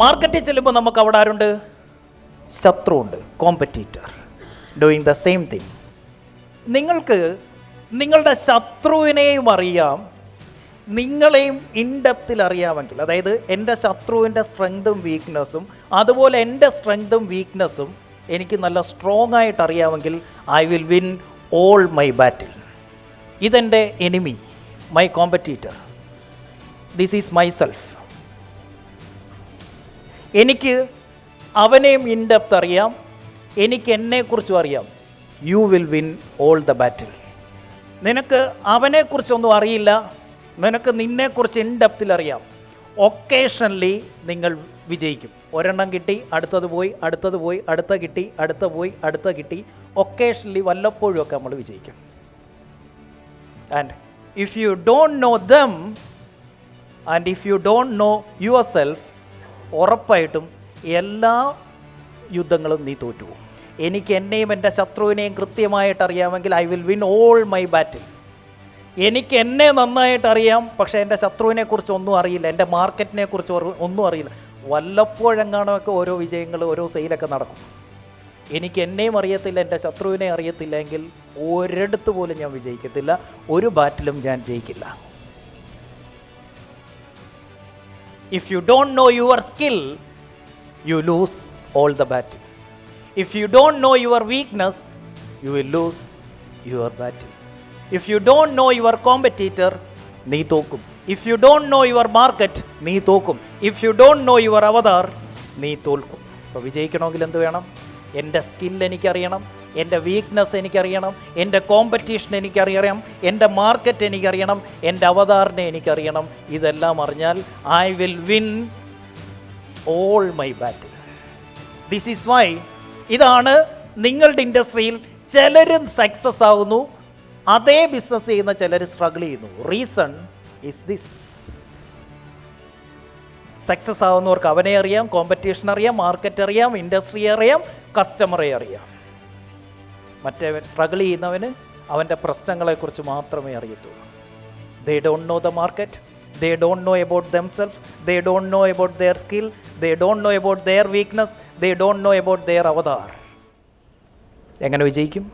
മാർക്കറ്റിൽ ചെല്ലുമ്പോൾ നമുക്ക് അവിടെ ആരുണ്ട്? ശത്രുവുണ്ട് competitor doing the same thing നിങ്ങൾക്ക് നിങ്ങളുടെ ശത്രുവിനെയും അറിയാം. നിങ്ങളെയും ഇൻഡെപ്തിൽ അറിയാമെങ്കിൽ അതായത് എന്റെ ശത്രുവിന്റെ സ്ട്രെങ്തും വീക്ക്നെസ്സും അതുപോലെ എന്റെ സ്ട്രെങ്തും വീക്ക്നെസ്സും എനിക്ക് നല്ല സ്ട്രോങ് ആയിട്ട് അറിയാമെങ്കിൽ I will win all my battle ഇതെന്റെ enemy my competitor this is myself എനിക്ക് അവനെയും ഇൻഡെപ്ത് അറിയാം. എനിക്ക് എന്നെക്കുറിച്ചും അറിയാം. You will win all the battle നിനക്ക് അവനെക്കുറിച്ചൊന്നും അറിയില്ല. നിനക്ക് നിന്നെക്കുറിച്ച് ഇൻഡെപ്തിൽ അറിയാം. ഒക്കേഷണലി നിങ്ങൾ വിജയിക്കും. ഒരെണ്ണം കിട്ടി അടുത്തത് പോയി അടുത്തത് പോയി അടുത്ത കിട്ടി അടുത്ത പോയി അടുത്ത കിട്ടി. ഒക്കേഷണലി വല്ലപ്പോഴും ഒക്കെ നമ്മൾ വിജയിക്കും. And if you don't know them and if you don't know yourself ഉറപ്പായിട്ടും എല്ലാ യുദ്ധങ്ങളും നീ തോറ്റുപോകും. എനിക്ക് എന്നെയും എന്റെ ശത്രുവിനെയും കൃത്യമായിട്ട് അറിയാമെങ്കിൽ I will win all my battle എനിക്ക് എന്നെ നന്നായിട്ട് അറിയാം പക്ഷേ എന്റെ ശത്രുവിനെ കുറിച്ച് ഒന്നും അറിയില്ല എന്റെ മാർക്കറ്റിനെ കുറിച്ച് ഒന്നും അറിയില്ല. വല്ലപ്പോഴെങ്ങാണൊക്കെ ഓരോ വിജയങ്ങൾ ഓരോ സെയിലൊക്കെ നടക്കും. എനിക്ക് എന്നെയും അറിയത്തില്ല എന്റെ ശത്രുവിനെ അറിയത്തില്ല എങ്കിൽ ഒരിടത്ത് പോലും ഞാൻ വിജയിക്കത്തില്ല ഒരു ബാറ്റിലും ഞാൻ ജയിക്കില്ല. If you don't know your skill you lose all the battle if you don't know your weakness you will lose your battle if you don't know your competitor നീ തോക്കും. If you don't know your market നീ തോക്കും. If you don't know your avatar നീ തോൽക്കും. അപ്പോൾ വിജയിക്കണമെങ്കിൽ എന്ത് വേണം? എന്റെ സ്കിൽ എനിക്കറിയണം. എന്റെ വീക്ക്നെസ് എനിക്കറിയണം എന്റെ കോമ്പറ്റീഷൻ എനിക്കറിയണം എന്റെ മാർക്കറ്റ് എനിക്കറിയണം എന്റെ അവതാരണ എനിക്കറിയണം. ഇതെല്ലാം അറിഞ്ഞാൽ I will win all my battle this is why ഇതാണ് നിങ്ങളുടെ ഇൻഡസ്ട്രിയിൽ ചിലരും സക്സസ് ആകുന്നു അതേ ബിസിനസ് ചെയ്യുന്ന ചിലർ സ്ട്രഗിൾ ചെയ്യുന്നു. റീസൺ ഇസ് ദിസ് സക്സസ് ആവുന്നവർക്ക് അവനെ അറിയാം കോമ്പറ്റീഷൻ അറിയാം മാർക്കറ്റ് അറിയാം ഇൻഡസ്ട്രി അറിയാം കസ്റ്റമറെ അറിയാം. മറ്റേ സ്ട്രഗിൾ ചെയ്യുന്നവന് അവന്റെ പ്രശ്നങ്ങളെക്കുറിച്ച് മാത്രമേ അറിയത്തുള്ളൂ. They don't know the market they don't know about themselves they don't know about their skill they don't know about their weakness they don't know about their avatar. എങ്ങനെ വിജയിക്കും?